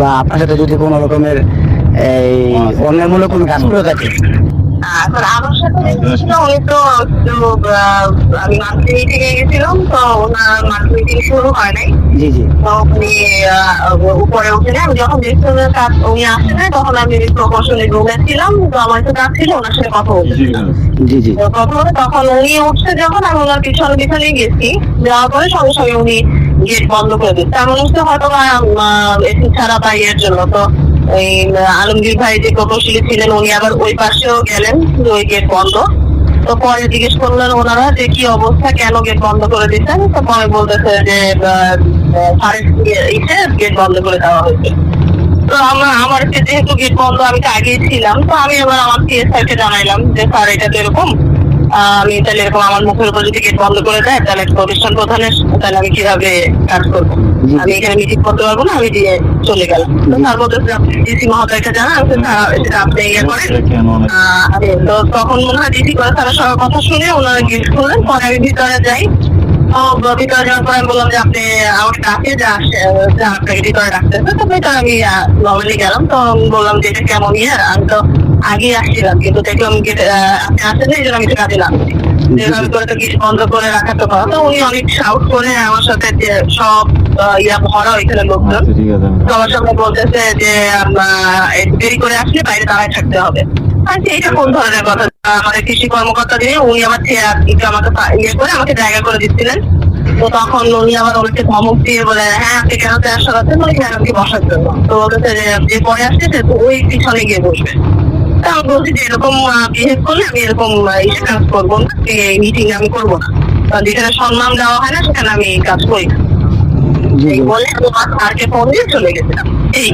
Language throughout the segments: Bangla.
বা আপনার সাথে যদি কোনো রকমের এই অন্যায়মূলক কোনো কাজ করে থাকে? এখন আমার সাথে দেখেছিল উনি তো আমি মান্থলি মিটিং এ গেছিলাম তো ওনার মান্থলি মিটিং শুরু হয় নাই। জি জি। তো উনি উপরে উঠে আমি যখন কাজ উনি তখন আমি প্রকৌশলী রুমে ছিলাম তো আমার একটু কাজ ছিল ওনার সাথে কথা বলতে জি জি তো কথা বলে তখন উনি উঠছে যখন আমি ওনার পিছনে পিছনে গেছি যাওয়ার পরে সঙ্গে সঙ্গে উনি গেট বন্ধ করে দিচ্ছে। আমার হচ্ছে হয়তো এসি ছাড়া বা ইয়ের জন্য, তো ওই আলমগীর ভাই যে প্রকৌশলী ছিলেন, উনি আবার ওই পাশেও গেলেন ওই গেট বন্ধ। তো পরে জিজ্ঞেস করলেন ওনারা যে কি অবস্থা, কেন গেট বন্ধ করে দিচ্ছেন? তো পরে বলতেছে যে সাড়ে ইসে গেট বন্ধ করে দেওয়া হয়েছে। তো আমার আমার যেহেতু গেট বন্ধ, আমি তো আগেই ছিলাম, তো আমি এবার আমার পিএস কে জানাইলাম যে, স্যার, এটা তো এরকম। আমি তাহলে এরকম আমার মুখের উপর যদি গেট বন্ধ করে দেয় তাহলে প্রতিষ্ঠান প্রধানের তাহলে আমি কীভাবে কাজ করব? আমি এখানে মিটিং করতে পারব না আমি দিয়ে চলে গেলাম। তো তার মধ্যে ডিসি মহোদয়কে জানা আমি বলছি, "স্যার, এটা আপনি ইয়ে করেন। আহ, আরে, তো তখন মনে হয় ডিসি করে তারা সবার কথা শুনে ওনারা গেট খুললেন পরে আমি ভিতরে যাই। তো ভিতরে যাওয়ার পরে আমি বললাম যে আপনি আমাকে ডাকে যে আসে যে আপনাকে ভিতরে ডাকতেছে তো আমি নর্মালি গেলাম। তো বললাম যে এটা কেমন ইয়ে? আমি তো আগে আসছিলাম কিন্তু দেখলাম আপনি আসেন এই জন্য আমি কাজে লাগছি তো বন্ধ করে রাখার তো কথা। তো উনি অনেক শাউট করে আমার সাথে যে সব ইয়া ভরা ওইখানে লোকজন। সবার সামনে বলতেছে যে দেরি করে আসলে বাইরে দাঁড়ায় থাকতে হবে। আচ্ছা এটা কোন ধরনের কথা? আমাদের কৃষি কর্মকর্তা দিয়ে উনি আমার আমাকে ইয়ে করে আমাকে জায়গা করে দিচ্ছিলেন। তো তখন উনি আবার ওনাকে ধমক দিয়ে বলে হ্যাঁ আপনি কেন চেয়ার সরাচ্ছেন বলে হ্যাঁ আমাকে বসার জন্য। তো বলতেছে যে পরে আসছে তো ওই পিছনে গিয়ে বসবে। তা আমি বলছি যে এরকম বিহেভ করলে আমি এরকম ইসে কাজ করব না মিটিং আমি করব না। কারণ যেখানে সম্মান দেওয়া হয় না সেখানে আমি কাজ করি না। এই বলে আমি আমার স্যারকে ফোন দিয়ে চলে গেছিলাম। এই।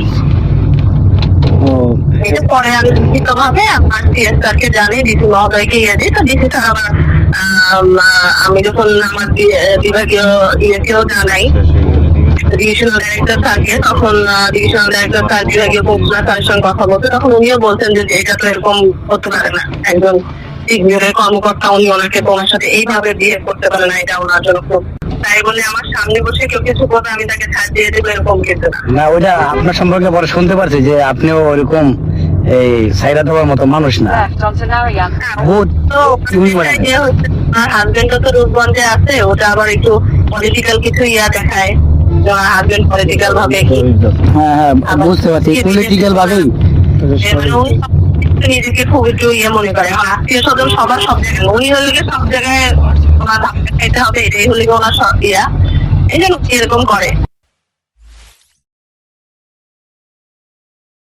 এটা পরে আমি লিখিত ভাবে আমার সিএস স্যারকে জানি ডিসি মহোদয়কে ইয়ে দিই তো ডিসি স্যার আবার আহ, আমি যখন আমার বিভাগীয় ইয়েকেও জানাই ডিভিশনাল ডাইরেক্টর স্যারকে তখন ডিভিশনাল ডাইরেক্টর স্যার বিভাগীয় কমিশনার স্যারের সঙ্গে কথা বলতে। তখন উনিও বলছেন যে এটা তো এরকম হতে পারে না। একজন সিগনিয়রের কর্মকর্তা উনি ওনাকে তোমার সাথে এইভাবে বিহেভ করতে পারে না এটা ওনার জন্য খুব তাই বলে আমার সামনে বসে কেউ কিছু করবে আমি তাকে ছাড় দিয়ে দেবো এরকম কিছু না। না ওইটা আপনার সম্পর্কে পরে শুনতে পারছি যে আপনিও ওরকম এই সাইরা দেওয়ার মতো মানুষ না। onto Narayan. তো হাজবেন্ড রূপগঞ্জে আছে ওটা আবার একটু পলিটিক্যাল কিছু ইয়া দেখায়। হাজবেন্ড পলিটিক্যাল ভাবে কি? হ্যাঁ হ্যাঁ বুঝতে পারছি। পলিটিক্যাল সব- নিজেকে খুব একটু ইয়ে মনে করে। আমার আত্মীয় স্বজন সবার সব জায়গায়। উনি হলে সব জায়গায় ওনার ধাক্কা খাইতে হবে এটাই হলে ওনার সব ইয়া। এই জন্য এরকম করে।